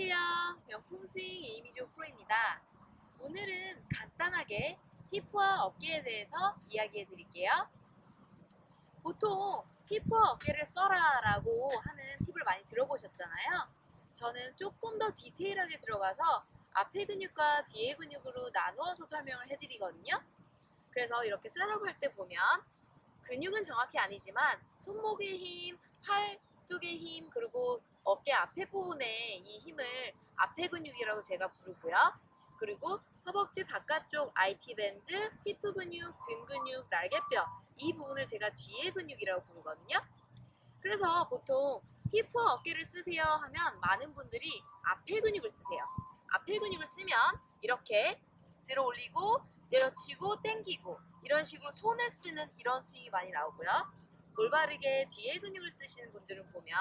안녕하세요. 명품 스윙 이미조 프로입니다. 오늘은 간단하게 힙과 어깨에 대해서 이야기해 드릴게요. 보통 힙과 어깨를 써라 라고 하는 팁을 많이 들어보셨잖아요. 저는 조금 더 디테일하게 들어가서 앞에 근육과 뒤에 근육으로 나누어서 설명을 해드리거든요. 그래서 이렇게 셋업할 때 보면 근육은 정확히 아니지만 손목의 힘, 앞에 부분에 이 힘을 앞에 근육이라고 제가 부르고요. 그리고 허벅지 바깥쪽 IT 밴드, 히프 근육, 등 근육, 날개뼈 이 부분을 제가 뒤에 근육이라고 부르거든요. 그래서 보통 히프와 어깨를 쓰세요 하면 많은 분들이 앞에 근육을 쓰세요. 앞에 근육을 쓰면 이렇게 들어 올리고 내려치고 당기고 이런 식으로 손을 쓰는 이런 스윙이 많이 나오고요. 올바르게 뒤에 근육을 쓰시는 분들은 보면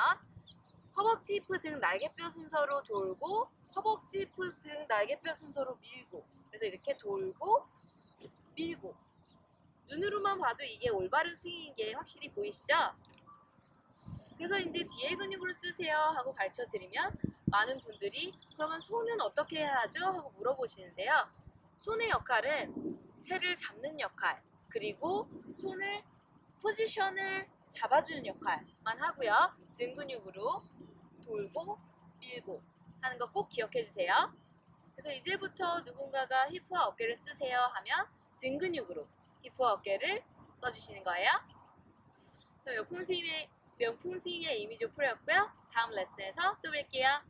허벅지 히프 등 날개뼈 순서로 돌고 허벅지 히프 등 날개뼈 순서로 밀고 그래서 이렇게 돌고 밀고 눈으로만 봐도 이게 올바른 스윙인 게 확실히 보이시죠? 그래서 이제 뒤에 근육으로 쓰세요 하고 가르쳐 드리면 많은 분들이 그러면 손은 어떻게 해야 하죠? 하고 물어보시는데요. 손의 역할은 채를 잡는 역할 그리고 손을 포지션을 잡아주는 역할만 하고요. 등 근육으로 돌고 밀고 하는 거 꼭 기억해 주세요. 그래서 이제부터 누군가가 힙과 어깨를 쓰세요 하면 등 근육으로 힙과 어깨를 써주시는 거예요. 저 명품 스윙의 명품 스윙의 이미지 프로였고요. 다음 레슨에서 또 뵐게요.